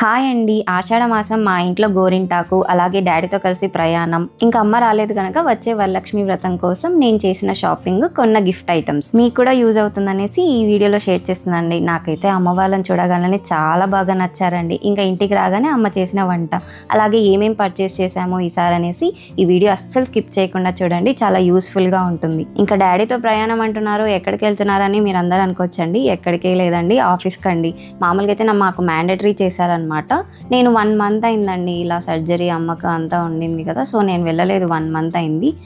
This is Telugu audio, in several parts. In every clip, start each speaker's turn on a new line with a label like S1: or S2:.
S1: హాయ్ అండి. ఆషాఢ మాసం మా ఇంట్లో గోరింటాకు అలాగే డాడీతో కలిసి ప్రయాణం. ఇంకా అమ్మ రాలేదు కనుక వచ్చే వరలక్ష్మి వ్రతం కోసం నేను చేసిన షాపింగ్ కొన్న గిఫ్ట్ ఐటమ్స్. మీకు కూడా యూజ్ అవుతుందనేసి ఈ వీడియోలో షేర్ చేస్తున్నానండి. నాకైతే అమ్మ వాళ్ళని చూడగానే చాలా బాగా నచ్చారండి. ఇంకా ఇంటికి రాగానే అమ్మ చేసిన వంట అలాగే ఏమేం పర్చేస్ చేశామో ఈసారి అనేసి ఈ వీడియో అస్సలు స్కిప్ చేయకుండా చూడండి. చాలా యూస్ఫుల్గా ఉంటుంది. ఇంకా డాడీతో ప్రయాణం అంటున్నారు ఎక్కడికి వెళ్తున్నారని మీరు అందరూ అనుకోవచ్చండి. ఎక్కడికే లేదండి ఆఫీస్కి అండి మామూలుగా అయితే నా మాకు మ్యాండటరీ చేశారనమాట నేను వన్ మంత్ అయిందండి ఇలా సర్జరీ అమ్మక అంతా ఉండింది కదా సో నేను వెళ్ళలేదు వన్ మంత్ అయింది.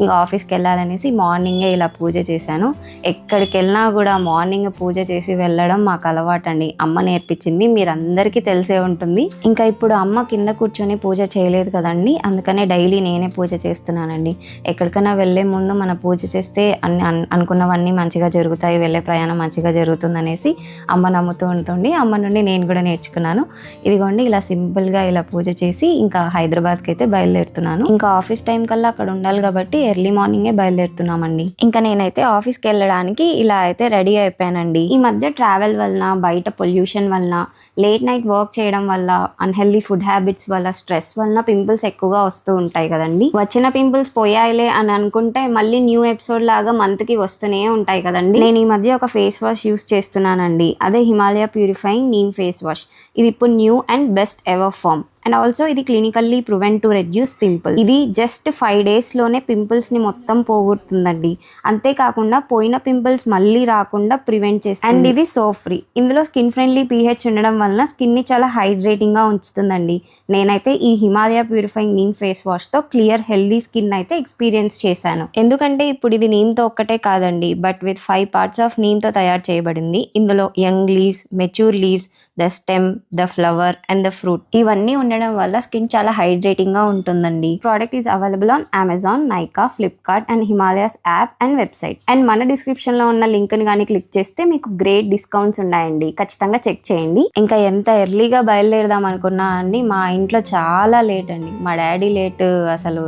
S1: ఇంకా ఆఫీస్కి వెళ్ళాలనేసి మార్నింగే ఇలా పూజ చేశాను. ఎక్కడికి వెళ్ళినా కూడా మార్నింగ్ పూజ చేసి వెళ్ళడం మాకు అలవాటండి. అమ్మ నేర్పించింది మీరందరికీ తెలిసే ఉంటుంది. ఇంకా ఇప్పుడు అమ్మ కింద కూర్చొని పూజ చేయలేదు కదండి అందుకనే డైలీ నేనే పూజ చేస్తున్నానండి. ఎక్కడికైనా వెళ్ళే ముందు మన పూజ చేస్తే అన్ని అనుకున్నవన్నీ మంచిగా జరుగుతాయి వెళ్ళే ప్రయాణం మంచిగా జరుగుతుంది అనేసి అమ్మ నమ్ముతూ ఉంటుంది. అమ్మ నుండి నేను కూడా నేర్చుకున్నాను. ఇదిగోండి ఇలా సింపుల్గా ఇలా పూజ చేసి ఇంకా హైదరాబాద్కి అయితే బయలుదేరుతున్నాను. ఇంకా ఆఫీస్ టైం కల్లా అక్కడ ఉండాలి కాబట్టి ఎర్లీ మార్నింగే బయలుదేరుతున్నామండి. ఇంకా నేనైతే ఆఫీస్కి వెళ్ళడానికి ఇలా అయితే రెడీ అయిపోయానండి. ఈ మధ్య ట్రావెల్ వలన బయట పొల్యూషన్ వలన లేట్ నైట్ వర్క్ చేయడం వల్ల అన్హెల్దీ ఫుడ్ హ్యాబిట్స్ వల్ల స్ట్రెస్ వలన పింపుల్స్ ఎక్కువగా వస్తూ ఉంటాయి కదండి. వచ్చిన పింపుల్స్ పోయాయిలే అని అనుకుంటే మళ్ళీ న్యూ ఎపిసోడ్ లాగా మంత్కి వస్తూనే ఉంటాయి కదండి. నేను ఈ మధ్య ఒక ఫేస్ వాష్ యూస్ చేస్తున్నానండి. అదే Himalaya purifying neem face wash ఇది ఇప్పుడు new and best ever form and also ఇది clinically prevent to reduce pimple ఇది జస్ట్ ఫైవ్ డేస్లోనే పింపుల్స్ని మొత్తం పోగొడుతుందండి. అంతేకాకుండా పోయిన పింపుల్స్ మళ్ళీ రాకుండా ప్రివెంట్ చేస్తుంది. అండ్ ఇది సో ఫ్రీ ఇందులో స్కిన్ ఫ్రెండ్లీ పీహెచ్ ఉండడం వలన స్కిన్ని చాలా హైడ్రేటింగ్గా ఉంచుతుందండి. నేనైతే ఈ హిమాలయ ప్యూరిఫైంగ్ నీమ్ ఫేస్ వాష్తో క్లియర్ హెల్దీ స్కిన్ అయితే ఎక్స్పీరియన్స్ చేశాను. ఎందుకంటే ఇప్పుడు ఇది నీమ్తో ఒక్కటే కాదండి. But with five parts of నీమ్తో తయారు చేయబడింది. ఇందులో young leaves mature leaves the stem the flower and the fruit ఇవన్నీ ఉండడం వల్ల స్కిన్ చాలా హైడ్రేటింగ్గా ఉంటుందండి. Product is available on Amazon Nykaa Flipkart and Himalayas app and website. And మన డిస్క్రిప్షన్లో ఉన్న లింక్ని కానీ క్లిక్ చేస్తే మీకు గ్రేట్ డిస్కౌంట్స్ ఉన్నాయండి. ఖచ్చితంగా చెక్ చేయండి. ఇంకా ఎంత ఎర్లీగా బయలుదేరదాం అనుకున్నా అండి మా ఇంట్లో చాలా లేట్ అండి. మా డాడీ లేట్ అసలు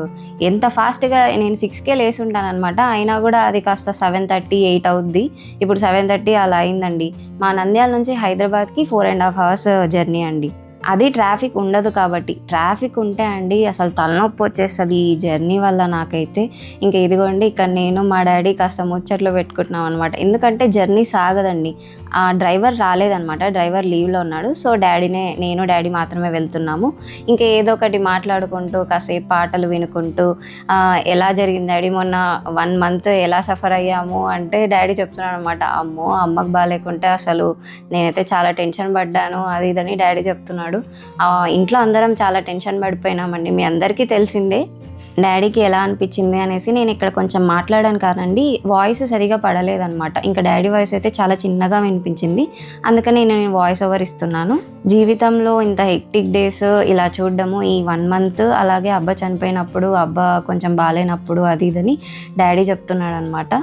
S1: ఎంత ఫాస్ట్గా నేను సిక్స్కే లేసి ఉంటాను అనమాట అయినా కూడా అది కాస్త సెవెన్ థర్టీ ఎయిట్ అవుద్ది. ఇప్పుడు సెవెన్ థర్టీ అలా అయిందండి. మా నంద్యాల నుంచి హైదరాబాద్కి four and half hours journey అండి. అది ట్రాఫిక్ ఉండదు కాబట్టి ట్రాఫిక్ ఉంటే అండి అసలు తలనొప్పి వచ్చేస్తుంది ఈ జర్నీ వల్ల నాకైతే. ఇంకా ఇదిగోండి ఇక్కడ నేను మా డాడీ కాస్త ముచ్చట్లు పెట్టుకుంటున్నాం అనమాట ఎందుకంటే జర్నీ సాగదండి. ఆ డ్రైవర్ రాలేదనమాట డ్రైవర్ లీవ్లో ఉన్నాడు. సో డాడీనే నేను డాడీ మాత్రమే వెళ్తున్నాము. ఇంకా ఏదో ఒకటి మాట్లాడుకుంటూ కాసేపు పాటలు వినుకుంటూ ఎలా జరిగింది డాడీ? మొన్న వన్ మంత్ ఎలా సఫర్ అయ్యాము అంటే డాడీ చెప్తున్నాడు అనమాట అమ్మో అమ్మకు బాగాలేకుంటే అసలు నేనైతే చాలా టెన్షన్ పడ్డాను అది ఇదని డాడీ చెప్తున్నాడు. ఆ, ఇంట్లో అందరం చాలా టెన్షన్ పడిపోయినామండి. మీ అందరికీ తెలిసిందే. డాడీకి ఎలా అనిపించింది అనేసి నేను ఇక్కడ కొంచెం మాట్లాడాను కానండి వాయిస్ సరిగా పడలేదనమాట ఇంకా డాడీ వాయిస్ అయితే చాలా చిన్నగా వినిపించింది. అందుకని నేను వాయిస్ ఓవర్ ఇస్తున్నాను. జీవితంలో ఇంత హెక్టిక్ డేస్ ఇలా చూడడము ఈ వన్ మంత్ అలాగే అబ్బా చనిపోయినప్పుడు అబ్బా కొంచెం బాగాలేనప్పుడు అది ఇదని డాడీ చెప్తున్నాడు అనమాట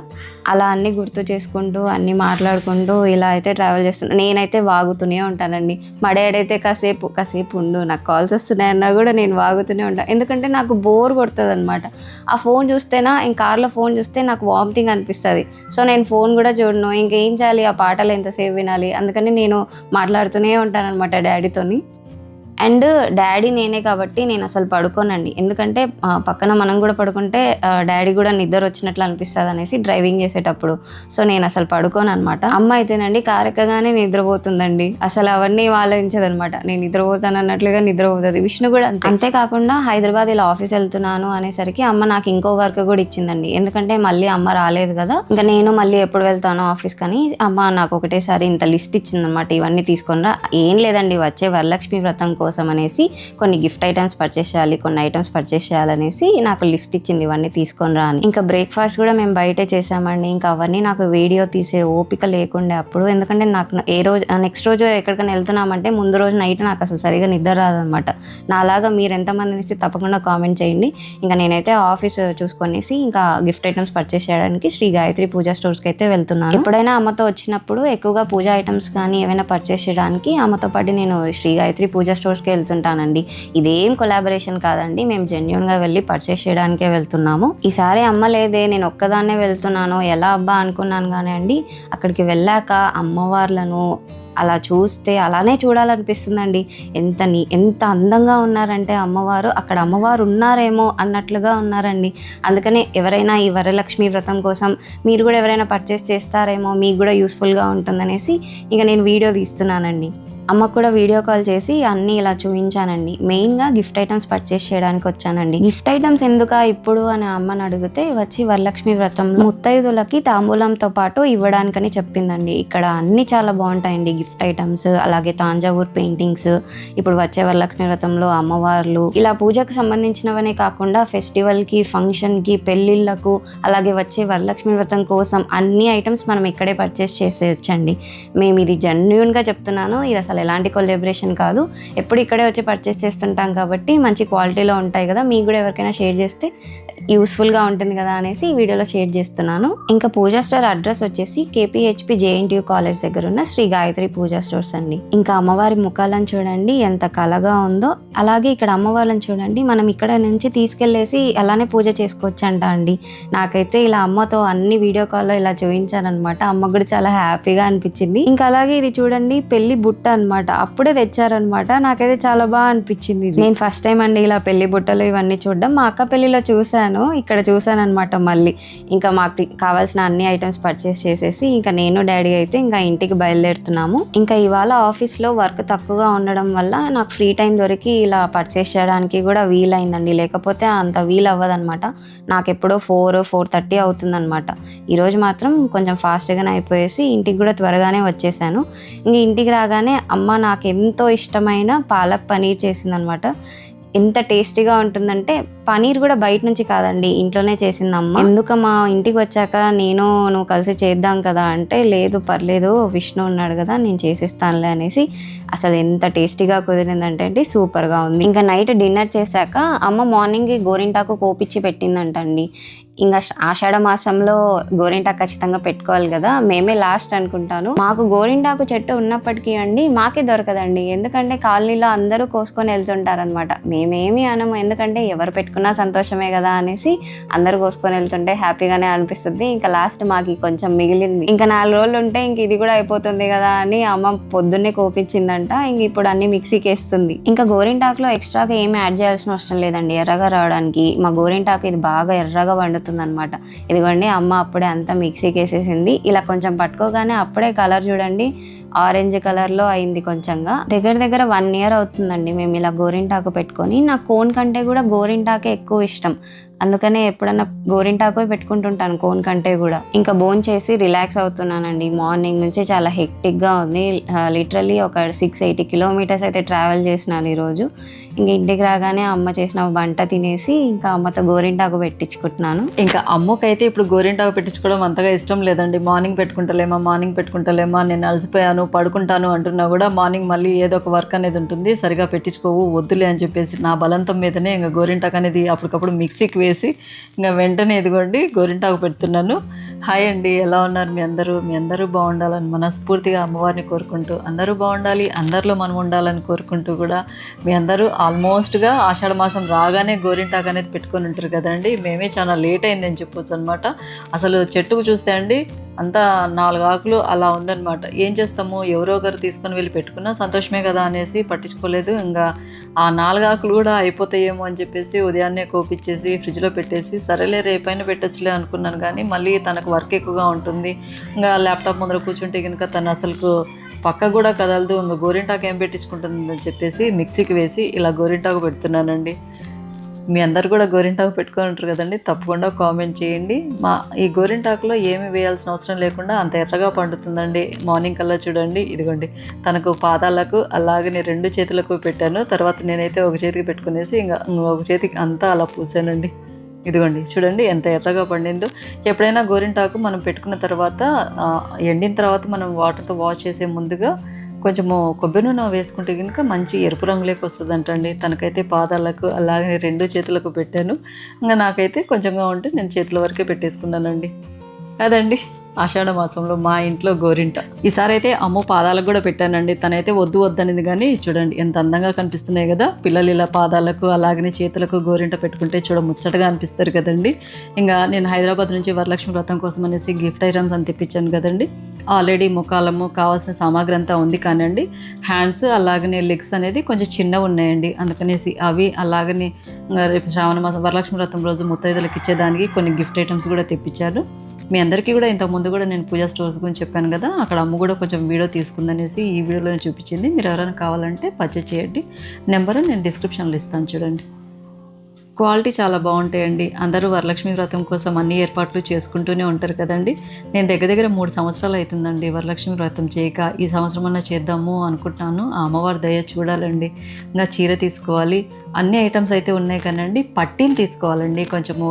S1: అలా అన్నీ గుర్తు చేసుకుంటూ అన్నీ మాట్లాడుకుంటూ ఇలా అయితే ట్రావెల్ చేస్తున్నాను నేనైతే వాగుతూనే ఉంటానండి. మా డాడీ అయితే కాసేపు కాసేపు ఉండు నాకు కాల్స్ వస్తున్నాయన్నా కూడా నేను వాగుతూనే ఉంటాను ఎందుకంటే నాకు బోర్ కొడుతుంది. అనమాట ఆ ఫోన్ చూస్తేనా ఇంక కార్లో ఫోన్ చూస్తే నాకు వామిటింగ్ అనిపిస్తుంది. సో నేను ఫోన్ కూడా చూడను. ఇంకేం చేయాలి? ఆ పాటలు ఎంతసేపు వినాలి? అందుకని నేను మాట్లాడుతూనే ఉంటాను అనమాట డాడీతోని. అండ్ డాడీ నేనే కాబట్టి నేను అసలు పడుకోనండి. ఎందుకంటే పక్కన మనం కూడా పడుకుంటే డాడీ కూడా నిద్ర వచ్చినట్లు అనిపిస్తుంది అనేసి డ్రైవింగ్ చేసేటప్పుడు. సో నేను అసలు పడుకోను అనమాట అమ్మ అయితేనండి కారు ఎక్కగానే నిద్రపోతుందండి. అసలు అవన్నీ ఆలోచించదనమాట నేను నిద్రపోతాను అన్నట్లుగా నిద్రపోతుంది. విష్ణు కూడా అంతే. అంతేకాకుండా హైదరాబాద్ ఇలా ఆఫీస్ వెళ్తున్నాను అనేసరికి అమ్మ నాకు ఇంకో వర్క్ కూడా ఇచ్చిందండి. ఎందుకంటే మళ్ళీ అమ్మ రాలేదు కదా. ఇంకా నేను మళ్ళీ ఎప్పుడు వెళ్తాను ఆఫీస్ కానీ అమ్మ నాకు ఒకటేసారి ఇంత లిస్ట్ ఇచ్చిందనమాట ఇవన్నీ తీసుకుని ఏం లేదండి. వచ్చే వరలక్ష్మి వ్రతం కోసం కోసం అనేసి కొన్ని గిఫ్ట్ ఐటమ్స్ పర్చేస్ చేయాలి కొన్ని ఐటమ్స్ పర్చేస్ చేయాలనేసి నాకు లిస్ట్ ఇచ్చింది ఇవన్నీ తీసుకొని రా అని. ఇంకా బ్రేక్ఫాస్ట్ కూడా మేము బయటే చేసామండి. ఇంకా అవన్నీ నాకు వీడియో తీసే ఓపిక లేకుండే అప్పుడు. ఎందుకంటే నాకు ఏ రోజు నెక్స్ట్ రోజు ఎక్కడికైనా వెళ్తున్నామంటే ముందు రోజు నైట్ నాకు అసలు సరిగా నిద్ర రాదనమాట. నాలాగా మీరు ఎంతమంది అనేసి తప్పకుండా కామెంట్ చేయండి. ఇంకా నేనైతే ఆఫీస్ చూసుకొనేసి ఇంకా గిఫ్ట్ ఐటమ్స్ పర్చేస్ చేయడానికి శ్రీ గాయత్రి పూజా స్టోర్స్కి అయితే వెళ్తున్నాను. ఎప్పుడైనా అమ్మతో వచ్చినప్పుడు ఎక్కువగా పూజా ఐటమ్స్ కానీ ఏమైనా పర్చేస్ చేయడానికి అమ్మతో పాటు నేను శ్రీ గాయత్రి పూజా స్టోర్స్కి వెళ్తుంటానండి. ఇదేం కొలాబరేషన్ కాదండి. మేము జెన్యున్గా వెళ్ళి పర్చేస్ చేయడానికే వెళ్తున్నాము. ఈసారి అమ్మ లేదే నేను ఒక్కదాన్నే వెళ్తున్నాను. ఎలా అబ్బా అనుకున్నాను కానీ అండి అక్కడికి వెళ్ళాక అమ్మవార్లను అలా చూస్తే అలానే చూడాలనిపిస్తుందండి. ఎంత నీ ఎంత అందంగా ఉన్నారంటే అమ్మవారు అక్కడ అమ్మవారు ఉన్నారేమో అన్నట్లుగా ఉన్నారండి. అందుకనే ఎవరైనా ఈ వరలక్ష్మి వ్రతం కోసం మీరు కూడా ఎవరైనా పర్చేస్ చేస్తారేమో మీకు కూడా యూస్ఫుల్గా ఉంటుందనేసి ఇక నేను వీడియో తీస్తున్నానండి. అమ్మకు కూడా వీడియో కాల్ చేసి అన్నీ ఇలా చూపించానండి. మెయిన్గా గిఫ్ట్ ఐటమ్స్ పర్చేస్ చేయడానికి వచ్చానండి. గిఫ్ట్ ఐటమ్స్ ఎందుకా ఇప్పుడు అని అమ్మని అడిగితే వచ్చి వరలక్ష్మి వ్రతం ముత్తైదులకి తాంబూలంతో పాటు ఇవ్వడానికని చెప్పిందండి. ఇక్కడ అన్నీ చాలా బాగుంటాయండి గిఫ్ట్ ఐటమ్స్. అలాగే తాంజావూర్ పెయింటింగ్స్ ఇప్పుడు వచ్చే వరలక్ష్మి వ్రతంలో అమ్మవార్లు. ఇలా పూజకు సంబంధించినవనే కాకుండా ఫెస్టివల్కి ఫంక్షన్కి పెళ్ళిళ్ళకు అలాగే వచ్చే వరలక్ష్మి వ్రతం కోసం అన్ని ఐటమ్స్ మనం ఇక్కడే పర్చేస్ చేసేయచ్చండి. మేము ఇది జెన్యున్గా చెప్తున్నాను. ఇది అసలు ఎలాంటి కొలాబరేషన్ కాదు. ఎప్పుడు ఇక్కడే వచ్చి పర్చేస్ చేస్తుంటాం కాబట్టి మంచి క్వాలిటీలో ఉంటాయి కదా మీకు కూడా ఎవరికైనా షేర్ చేస్తే యూస్ఫుల్గా ఉంటుంది కదా అనేసి ఈ వీడియోలో షేర్ చేస్తున్నాను. ఇంకా పూజా స్టోర్ అడ్రస్ వచ్చేసి కేపీహెచ్పి జేఎన్టీయూ కాలేజ్ దగ్గర ఉన్న శ్రీ గాయత్రి పూజా స్టోర్స్ అండి. ఇంకా అమ్మవారి ముఖాలను చూడండి ఎంత కలగా ఉందో. అలాగే ఇక్కడ అమ్మవారిని చూడండి మనం ఇక్కడ నుంచి తీసుకెళ్ళేసి అలానే పూజ చేసుకోవచ్చు అంట అండి. నాకైతే ఇలా అమ్మతో అన్ని వీడియో కాల్లో ఇలా చూపించారనమాట అమ్మ కూడా చాలా హ్యాపీగా అనిపించింది. ఇంకా అలాగే ఇది చూడండి పెళ్ళి బుట్ట అన్నమాట. అప్పుడే తెచ్చారనమాట నాకైతే చాలా బాగా అనిపించింది నేను ఫస్ట్ టైం అండి ఇలా పెళ్ళి బుట్టలు ఇవన్నీ చూడడం. మా అక్క పెళ్ళిలో చూశాను. ఇక్కడ చూశాను అనమాట మళ్ళీ. ఇంకా మాకు కావాల్సిన అన్ని ఐటమ్స్ పర్చేస్ చేసేసి ఇంకా నేను డాడీ అయితే ఇంకా ఇంటికి బయలుదేరుతున్నాము. ఇంకా ఇవాళ ఆఫీస్లో వర్క్ తక్కువగా ఉండడం వల్ల నాకు ఫ్రీ టైం దొరికి ఇలా పర్చేస్ చేయడానికి కూడా వీలైందండి. లేకపోతే అంత వీలు అవ్వదనమాట నాకు ఎప్పుడో ఫోర్ ఫోర్ థర్టీ అవుతుందనమాట ఈరోజు మాత్రం కొంచెం ఫాస్ట్గానే అయిపోయేసి ఇంటికి కూడా త్వరగానే వచ్చేసాను. ఇంక ఇంటికి రాగానే అమ్మ నాకు ఎంతో ఇష్టమైన పాలక్ పనీర్ చేసిందనమాట. ఎంత టేస్టీగా ఉంటుందంటే పనీర్ కూడా బయట నుంచి కాదండి ఇంట్లోనే చేసింది అమ్మ ఎందుకు మా ఇంటికి వచ్చాక నేను నువ్వు కలిసి చేద్దాం కదా అంటే లేదు పర్లేదు విష్ణు ఉన్నాడు కదా నేను చేసిస్తానులే అనేసి అసలు ఎంత టేస్టీగా కుదిరిందంటే అండి సూపర్గా ఉంది. ఇంకా నైట్ డిన్నర్ చేశాక అమ్మ మార్నింగ్ గోరింటాకు కోపిచ్చి పెట్టిందంటండి. ఇంకా ఆషాఢ మాసంలో గోరింటాకు ఖచ్చితంగా పెట్టుకోవాలి కదా. మేమే లాస్ట్ అనుకుంటాను. మాకు గోరింటాకు చెట్టు ఉన్నప్పటికీ అండి మాకే దొరకదండి. ఎందుకంటే కాలనీలో అందరూ కోసుకొని వెళ్తుంటారనమాట మేమేమి అనము. ఎందుకంటే ఎవరు పెట్టుకున్నా సంతోషమే కదా అనేసి అందరూ కోసుకొని వెళ్తుంటే హ్యాపీగానే అనిపిస్తుంది. ఇంకా లాస్ట్ మాకు కొంచెం మిగిలింది. ఇంకా నాలుగు రోజులు ఉంటే ఇంక ఇది కూడా అయిపోతుంది కదా అని అమ్మ పొద్దున్నే కోపించిందంట. ఇంక ఇప్పుడు అన్ని మిక్సీకి వేస్తుంది ఇంకా గోరింటాకులో ఎక్స్ట్రాగా ఏమి యాడ్ చేయాల్సిన అవసరం లేదండి ఎర్రగా రావడానికి. మా గోరింటాకు ఇది బాగా ఎర్రగా వండుతుంది అనమాట ఇదిగోండి అమ్మ అప్పుడే అంతా మిక్సీకి వేసేసింది ఇలా కొంచెం పట్టుకోగానే అప్పుడే కలర్ చూడండి. ఆరెంజ్ కలర్లో అయింది కొంచెంగా. దగ్గర దగ్గర వన్ ఇయర్ అవుతుందండి మేము ఇలా గోరింటాకు పెట్టుకొని. నాకు కోన్ కంటే కూడా గోరింటాకే ఎక్కువ ఇష్టం. అందుకనే ఎప్పుడన్నా గోరింటాకు పెట్టుకుంటుంటాను కోన్ కంటే కూడా. ఇంకా బోన్ చేసి రిలాక్స్ అవుతున్నానండి. మార్నింగ్ నుంచి చాలా హెక్టిక్గా ఉంది. లిటరలీ ఒక సిక్స్ ఎయిటీ కిలోమీటర్స్ అయితే ట్రావెల్ చేసినాను ఈరోజు. ఇంక ఇంటికి రాగానే అమ్మ చేసిన వంట తినేసి ఇంకా అమ్మతో గోరింటాకు పెట్టించుకుంటున్నాను.
S2: ఇంకా అమ్మకైతే ఇప్పుడు గోరింటాకు పెట్టించుకోవడం అంతగా ఇష్టం లేదండి. మార్నింగ్ పెట్టుకుంటలేమా మార్నింగ్ పెట్టుకుంటలేమా నేను అలసిపోయాను. పడుకుంటాను అంటున్నా కూడా మార్నింగ్ మళ్ళీ ఏదో ఒక వర్క్ అనేది ఉంటుంది. సరిగా పెట్టించుకోవు వద్దులే అని చెప్పేసి నా బలంతం మీదనే ఇంకా గోరింటాకు అనేది అప్పటికప్పుడు మిక్సీకి వేసి ఇంకా వెంటనే ఇదిగోండి గోరింటాకు పెడుతున్నాను. హాయ్ అండి ఎలా ఉన్నారు మీ అందరూ? మీ అందరూ బాగుండాలని మనస్ఫూర్తిగా అమ్మవారిని కోరుకుంటూ అందరూ బాగుండాలి అందరిలో మనం ఉండాలని కోరుకుంటూ కూడా మీ అందరూ ఆల్మోస్ట్గా ఆషాఢ మాసం రాగానే గోరింటాకు అనేది పెట్టుకొని ఉంటారు కదండి. మేమే చాలా లేట్ అయిందని చెప్పొచ్చు అనమాట అసలు చెట్టుకు చూస్తే అండి అంతా నాలుగు ఆకులు అలా ఉందన్నమాట. ఏం చేస్తాం చేస్తాము ఎవరో ఒకరు తీసుకొని వెళ్ళి పెట్టుకున్నా సంతోషమే కదా అనేసి పట్టించుకోలేదు. ఇంకా ఆ నాలుగాకులు కూడా అయిపోతాయేమో అని చెప్పేసి ఉదయాన్నే కోపిచ్చేసి ఫ్రిడ్జ్లో పెట్టేసి సరేలే రేపైనా పెట్టొచ్చులే అనుకున్నాను కానీ మళ్ళీ తనకు వర్క్ ఎక్కువగా ఉంటుంది. ఇంకా ల్యాప్టాప్ ముందర కూర్చుంటే కనుక తను అసలుకు పక్క కూడా కదలదు ఇంకా గోరింటాకు ఏం పెట్టించుకుంటుందని చెప్పేసి మిక్సీకి వేసి ఇలా గోరింటాకు పెడుతున్నానండి. మీ అందరు కూడా గోరింటాకు పెట్టుకొని ఉంటారు కదండి తప్పకుండా కామెంట్ చేయండి. మా ఈ గోరింటాకులో ఏమి వేయాల్సిన అవసరం లేకుండా అంత ఎర్రగా పండుతుందండి. మార్నింగ్ కల్లా చూడండి ఇదిగోండి. తనకు పాదాలకు అలాగే నేను రెండు చేతులకు పెట్టాను. తర్వాత నేనైతే ఒక చేతికి పెట్టుకునేసి ఇంకా ఒక చేతికి అంతా అలా పూసానండి. ఇదిగోండి చూడండి ఎంత ఎర్రగా పండిందో. ఎప్పుడైనా గోరింటాకు మనం పెట్టుకున్న తర్వాత ఎండిన తర్వాత మనం వాటర్తో వాష్ చేసే ముందుగా కొంచెము కొబ్బరి నూనె వేసుకుంటే కనుక మంచి ఎరుపు రంగులోకి వస్తుందంటండి. తనకైతే పాదాలకు అలాగే రెండు చేతులకు పెట్టాను. ఇంకా నాకైతే కొంచెంగా ఉంటే నేను చేతుల వరకే పెట్టేసుకున్నానండి. అదండి. ఆషాఢ మాసంలో మా ఇంట్లో గోరింట. ఈసారి అయితే అమ్మ పాదాలకు కూడా పెట్టానండి. తనైతే వద్దు వద్దనిది కానీ చూడండి ఎంత అందంగా కనిపిస్తున్నాయి కదా. పిల్లలు ఇలా పాదాలకు అలాగనే చేతులకు గోరింట పెట్టుకుంటే చూడ ముచ్చటగా అనిపిస్తారు కదండి. ఇంకా నేను హైదరాబాద్ నుంచి వరలక్ష్మి వ్రతం కోసం అనేసి గిఫ్ట్ ఐటమ్స్ అని తెప్పించాను కదండి. ఆల్రెడీ ముఖాలము కావాల్సిన సామాగ్రి అంతా ఉంది కానండి. హ్యాండ్స్ అలాగనే లెగ్స్ అనేది కొంచెం చిన్నగా ఉన్నాయండి. అందుకనేసి అవి అలాగనే రేపు శ్రావణ మాసం వరలక్ష్మి వ్రతం రోజు ముత్తైదులకు ఇచ్చేదానికి కొన్ని గిఫ్ట్ ఐటమ్స్ కూడా తెప్పించారు మీ అందరికీ కూడా ఇంతకుముందు కూడా నేను పూజా స్టోర్స్ గురించి చెప్పాను కదా అక్కడ అమ్మ కూడా కొంచెం వీడియో తీసుకుందనేసి ఈ వీడియోలో చూపించింది. మీరు ఎవరైనా కావాలంటే పర్చేజ్ చేయండి. నెంబరు నేను డిస్క్రిప్షన్లో ఇస్తాను చూడండి. క్వాలిటీ చాలా బాగుంటాయండి. అందరూ వరలక్ష్మి వ్రతం కోసం అన్ని ఏర్పాట్లు చేసుకుంటూనే ఉంటారు కదండి. నేను దగ్గర దగ్గర మూడు సంవత్సరాలు అవుతుందండి వరలక్ష్మి వ్రతం చేయక. ఈ సంవత్సరం అన్నా చేద్దాము అనుకుంటున్నాను ఆ అమ్మవారి దయ చూడాలండి. ఇంకా చీర తీసుకోవాలి. అన్ని ఐటమ్స్ అయితే ఉన్నాయి కానండి. పట్టీలు తీసుకోవాలండి. కొంచెము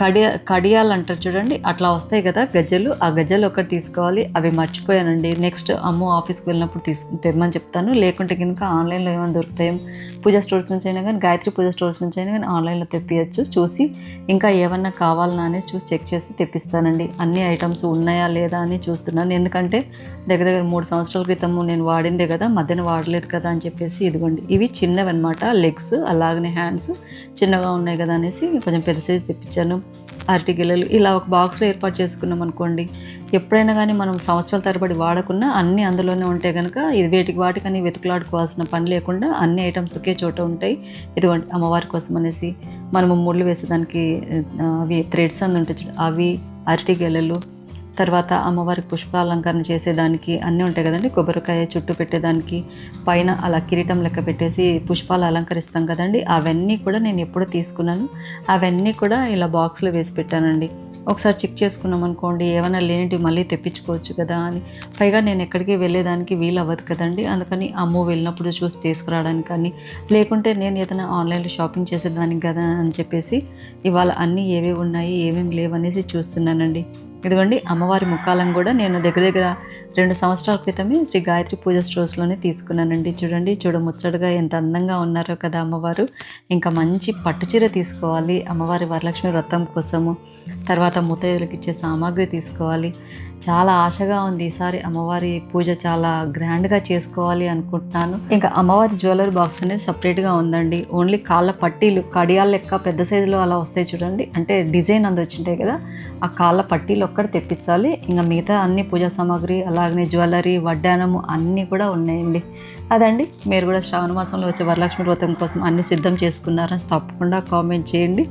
S2: కడియ కడియాలు అంటారు చూడండి. అట్లా వస్తాయి కదా గజ్జలు. ఆ గజ్జలు ఒకటి తీసుకోవాలి. అవి మర్చిపోయానండి. నెక్స్ట్ అమ్మ ఆఫీస్కి వెళ్ళినప్పుడు తీసు తెమ్మని చెప్తాను. లేకుంటే కనుక ఆన్లైన్లో ఏమైనా దొరుకుతాయి. పూజా స్టోర్స్ నుంచి అయినా కానీ గాయత్రి పూజా స్టోర్స్ నుంచి అయినా కానీ ఆన్లైన్లో తెప్పియచ్చు. చూసి ఇంకా ఏమన్నా కావాలన్నా అనేది చూసి చెక్ చేసి తెప్పిస్తానండి. అన్ని ఐటమ్స్ ఉన్నాయా లేదా అని చూస్తున్నాను. ఎందుకంటే దగ్గర దగ్గర మూడు సంవత్సరాల క్రితం నేను వాడిందే కదా మధ్యన వాడలేదు కదా అని చెప్పేసి ఇదిగోండి. ఇవి చిన్నవి అనమాట లెగ్స్ అలాగనే హ్యాండ్స్ చిన్నగా ఉన్నాయి కదా అనేసి కొంచెం పెద్ద తెప్పించాను. అరటి గిల్లలు ఇలా ఒక బాక్స్లో ఏర్పాటు చేసుకున్నాం అనుకోండి. ఎప్పుడైనా కానీ మనం సంవత్సరాల తరబడి వాడకున్నా అన్నీ అందులోనే ఉంటే కనుక ఇది వేటికి వాటికని వెతుకులాడుకోవాల్సిన పని లేకుండా అన్ని ఐటమ్స్ ఒకే చోట ఉంటాయి. ఇదిగోండి అమ్మవారి కోసం అనేసి మనము ముళ్ళు వేసేదానికి అవి థ్రెడ్స్ అని ఉంటాయి అవి అరటి గెలలు తర్వాత అమ్మవారికి పుష్పాలంకరణ చేసేదానికి అన్నీ ఉంటాయి కదండి. కొబ్బరికాయ చుట్టూ పెట్టేదానికి పైన అలా కిరీటం లెక్క పెట్టేసి పుష్పాలు అలంకరిస్తాం కదండి. అవన్నీ కూడా నేను ఎప్పుడు తీసుకున్నాను. అవన్నీ కూడా ఇలా బాక్స్లో వేసి పెట్టానండి. ఒకసారి చెక్ చేసుకున్నాం అనుకోండి ఏమైనా లేనివి మళ్ళీ తెప్పించుకోవచ్చు కదా అని. పైగా నేను ఎక్కడికి వెళ్ళేదానికి వీలు అవ్వదు కదండి. అందుకని అమ్మ వెళ్ళినప్పుడు చూసి తీసుకురావడానికి కానీ లేకుంటే నేను ఏదైనా ఆన్లైన్లో షాపింగ్ చేసేదానికి కదా అని చెప్పేసి ఇవాళ అన్నీ ఏవేవి ఉన్నాయి ఏమేమి లేవనేసి చూస్తున్నానండి. ఇదిగోండి అమ్మవారి ముఖాలను కూడా నేను దగ్గర దగ్గర రెండు సంవత్సరాల క్రితమే శ్రీ గాయత్రి పూజ స్టోర్స్లోనే తీసుకున్నానండి. చూడండి చూడ ముచ్చటగా ఎంత అందంగా ఉన్నారో కదా అమ్మవారు. ఇంకా మంచి పట్టు చీర తీసుకోవాలి. అమ్మవారి వరలక్ష్మి వ్రతం కోసము. తర్వాత ముత్తైదులకు ఇచ్చే సామాగ్రి తీసుకోవాలి. చాలా ఆశగా ఉంది ఈసారి అమ్మవారి పూజ చాలా గ్రాండ్గా చేసుకోవాలి అనుకుంటున్నాను. ఇంకా అమ్మవారి జ్యువెలరీ బాక్స్ అనేది సపరేట్గా ఉందండి. ఓన్లీ కాళ్ళ పట్టీలు కడియాల లెక్క పెద్ద సైజులో అలా వస్తాయి చూడండి. అంటే డిజైన్ అందు వచ్చింటాయి కదా ఆ కాళ్ళ పట్టీలు ఒక్కటి తెప్పించాలి. ఇంకా మిగతా అన్ని పూజా సామాగ్రి అలా అలాగనే జ్యువెలరీ వడ్డానము అన్నీ కూడా ఉన్నాయండి. అదండి. మీరు కూడా శ్రావణ మాసంలో వచ్చే వరలక్ష్మి వ్రతం కోసం అన్ని సిద్ధం చేసుకున్నారని తప్పకుండా కామెంట్ చేయండి.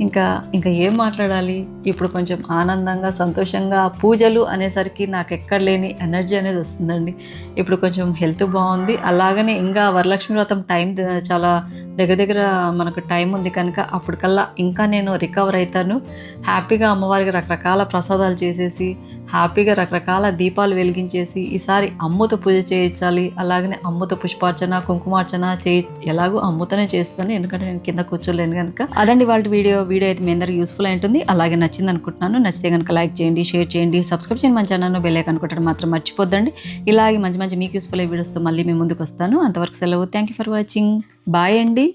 S2: ఇంకా ఇంకా ఏం మాట్లాడాలి? ఇప్పుడు కొంచెం ఆనందంగా సంతోషంగా పూజలు అనేసరికి నాకు ఎక్కడ లేని ఎనర్జీ అనేది వస్తుందండి. ఇప్పుడు కొంచెం హెల్త్ బాగుంది. అలాగనే ఇంకా వరలక్ష్మి వ్రతం టైం చాలా దగ్గర దగ్గర మనకు టైం ఉంది కనుక అప్పటికల్లా ఇంకా నేను రికవర్ అవుతాను. హ్యాపీగా అమ్మవారికి రకరకాల ప్రసాదాలు చేసేసి హ్యాపీగా రకరకాల దీపాలు వెలిగించేసి ఈసారి అమ్ముతో పూజ చేయించాలి. అలాగనే అమ్ముతో పుష్పార్చన కుంకుమార్చన చేయి ఎలాగో అమ్ముతోనే చేస్తాను. ఎందుకంటే నేను కింద కూర్చోలేను కనుక అదండి వాళ్ళ వీడియో. వీడియో అయితే మీ అందరికి యూస్ఫుల్ అయి ఉంటుంది. అలాగే నచ్చింది అనుకుంటున్నాను. నచ్చితే కనుక లైక్ చేయండి షేర్ చేయండి సబ్స్క్రైబ్ చేయండి మన ఛానల్ బెల్ ఐకాన్ కొట్టడం మాత్రం మర్చిపోద్దండి. ఇలాగే మంచి మంచి మీకు యూస్ఫుల్ అయ్యే వీడియోస్తో మళ్ళీ మేము ముందుకు వస్తాను. అంతవరకు సెలవు. Thank you for watching bye అండి.